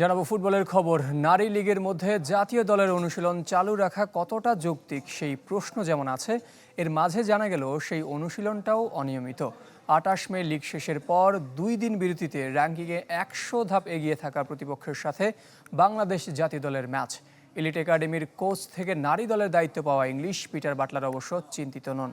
জানাব ফুটবলের খবর। নারী লীগের মধ্যে জাতীয় দলের অনুশীলন চালু রাখা কতটা যৌক্তিক সেই প্রশ্ন যেমন আছে, এর মাঝে জানা গেল সেই অনুশীলনটাও অনিয়মিত। আটাশ মে লীগ শেষের পর দুই দিন বিরতিতে র্যাঙ্কিংয়ে একশো ধাপ এগিয়ে থাকা প্রতিপক্ষের সাথে বাংলাদেশ জাতীয় দলের ম্যাচ। এলিট একাডেমির কোচ থেকে নারী দলের দায়িত্ব পাওয়া ইংলিশ পিটার বাটলার অবশ্য চিন্তিত নন।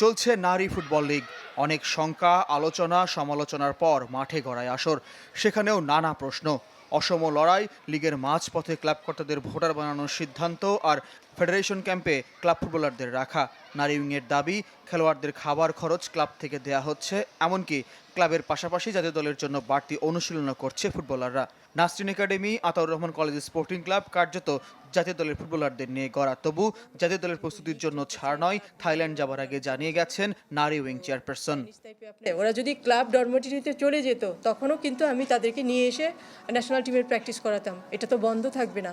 চলছে নারী ফুটবল লিগ। অনেক শঙ্কা, আলোচনা, সমালোচনার পর মাঠে গড়ায় আসর। সেখানেও নানা প্রশ্ন। অসম লড়াই, লিগের মাঝপথে ক্লাবকর্তাদের ভোটার বানানোর সিদ্ধান্ত আর ফেডারেশন ক্যাম্পে ক্লাব ফুটবলারদের রাখা। নারী উইংয়ের দাবি খেলোয়াড়দের খাবার খরচ ক্লাব থেকে দেয়া হচ্ছে এমনকি ক্লাবের পাশাপাশি জাতীয় দলের জন্য বাড়তি অনুশীলনও করছে ফুটবলাররা। Nasrin academy Ataur Rahman college sporting club কার্যত জাতীয় দলের ফুটবলারদের নিয়ে গড়া তবু জাতীয় দলের প্রস্তুতির জন্য ছাড় নয় থাইল্যান্ড যাবার আগে জানিয়ে গেছেন নারী উইং চেয়ারপারসন। ওরা যদি ক্লাব ডরমেটরিতে চলে যেত তখনও কিন্তু আমি তাদেরকে নিয়ে এসে ন্যাশনাল টিমের প্র্যাকটিস করাতাম। এটা তো বন্ধ থাকবে না।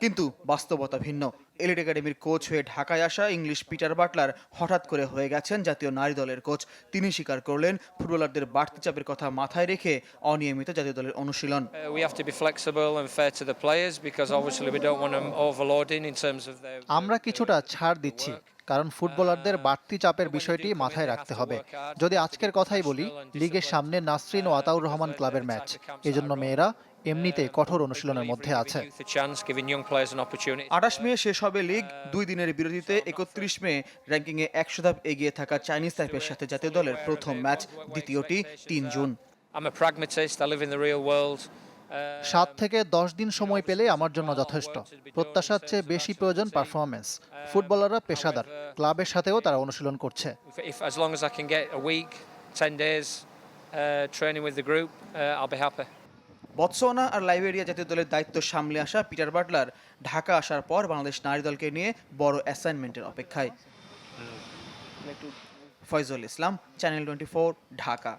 কিন্তু বাস্তবতা ভিন্ন। এলিট একাডেমির কোচ হয়ে ঢাকায় আসা ইংলিশ পিটার বাটলার হঠাৎ করে হয়ে গেছেন জাতীয় নারী দলের কোচ তিনি স্বীকার করলেন ফুটবলারদের বাড়তি চাপের কথা মাথায় রেখে অনিয়মিত জাতীয় দলের অনুশীলন। Uh. আমরা কিছুটা ছাড় দিচ্ছি। কারণ ফুটবলারদের বাড়তি চাপের বিষয়টি মাথায় রাখতে হবে যদি আজকের কথাই বলি লিগের সামনে নাসরিন ও আতাউর রহমান ক্লাবের ম্যাচ এজন্য মেয়েরা এমনিতে কঠোর অনুশীলনের মধ্যে আছে. আঠাশ মে শেষ হবে লিগ দুই দিনের বিরতিতে একত্রিশ মে র্যাঙ্কিংয়ে একশো ধাপ এগিয়ে থাকা চাইনিজ তাইপের সাথে জাতীয় দলের প্রথম ম্যাচ দ্বিতীয়টি তিন June I'm a pragmatist. I live in the real world. সাত থেকে দশ দিন সময় পেলে আমার জন্য যথেষ্ট। প্রত্যাশার চেয়ে বেশি প্রয়োজন পারফরমেন্স ফুটবলাররা পেশাদার। ক্লাবের সাথেও তারা অনুশীলন করছে। Uh, uh. বৎসোয়ানা আর লাইবেরিয়া জাতীয় দলের দায়িত্ব সামলে আসা পিটার বাটলার ঢাকা আসার পর বাংলাদেশ নারী দলকে নিয়ে বড় অ্যাসাইনমেন্টের অপেক্ষায়। Foyzul Islam channel twenty Dhaka.